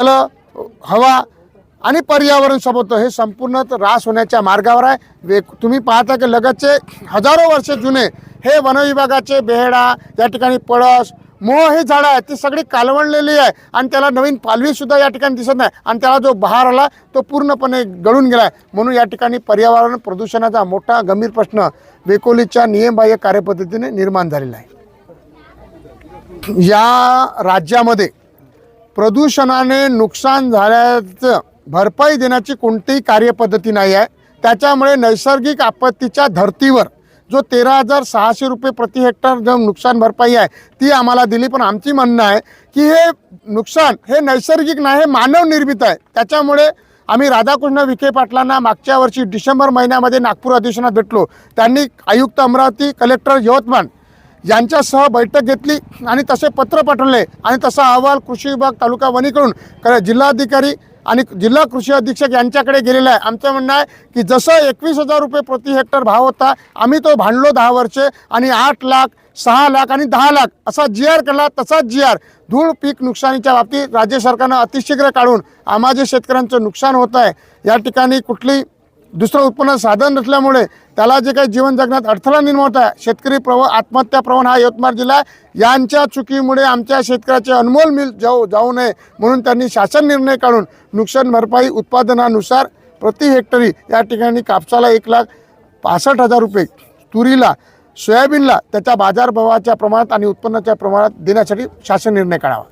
जल हवा आणि पर्यावरण सोबत हे संपूर्ण रास होण्याच्या मार्गावर आहे. वे तुम्ही पाहता की लगतचे हजारो वर्ष जुने हे वनविभागाचे बेहडा या ठिकाणी पळस मोह हे झाडं आहेत ती सगळी कालवणलेली आहे आणि त्याला नवीन पालवीसुद्धा या ठिकाणी दिसत नाही. आणि त्याला जो बहार आला तो पूर्णपणे गळून गेला आहे म्हणून या ठिकाणी पर्यावरण प्रदूषणाचा मोठा गंभीर प्रश्न वेकोलीच्या नियमबाह्य कार्यपद्धतीने निर्माण झालेला आहे. या राज्यामध्ये प्रदूषणाने नुकसान झाल्याचं भरपाई देण्याची कोणतीही कार्यपद्धती नाही आहे. त्याच्यामुळे नैसर्गिक आपत्तीच्या धर्तीवर जो तेरा हजार सहाशे रुपये प्रति हेक्टर जो नुकसान भरपाई आहे ती आम्हाला दिली. पण आमची म्हणणं आहे की हे नुकसान हे नैसर्गिक नाही हे मानवनिर्मित आहे. त्याच्यामुळे आम्ही राधाकृष्ण विखे पाटलांना मागच्या वर्षी डिसेंबर महिन्यामध्ये नागपूर अधिवेशनात भेटलो. त्यांनी आयुक्त अमरावती कलेक्टर यवतमाळ यांच्यासह बैठक घेतली आणि तसे पत्र पाठवले. आणि तसा अहवाल कृषी विभाग तालुका वणीकडून जिल्हाधिकारी आणि जिल्हा कृषी अधीक्षक यांच्याकडे गेलेला आहे. आमचं म्हणणं आहे की जसं एकवीस हजार रुपये प्रति हेक्टर भाव होता आम्ही तो भांडलो दहा वर्षे आणि आठ लाख सहा लाख आणि दहा लाख असा जी आर केला तसाच जी आर धूळ पीक नुकसानीच्या बाबतीत राज्य सरकारनं अतिशीघ्र काढून आम्हा जे शेतकऱ्यांचं नुकसान होत आहे या ठिकाणी कुठली दुसरं उत्पन्न साधन नसल्यामुळे त्याला जे काही जीवन जगण्यात अडथळा निर्माण होत आहे शेतकरी प्रव आत्महत्या प्रवण हा यवतमाळ जिल्हा यांच्या चुकीमुळे आमच्या शेतकऱ्याचे अनमोल मिल जाऊ जाऊ नये म्हणून त्यांनी शासन निर्णय काढून नुकसान भरपाई उत्पादनानुसार प्रति हेक्टरी या ठिकाणी कापसाला एक लाख पासष्ट हजार रुपये तुरीला सोयाबीनला त्याच्या बाजारभावाच्या प्रमाणात आणि उत्पन्नाच्या प्रमाणात देण्यासाठी शासन निर्णय काढावा.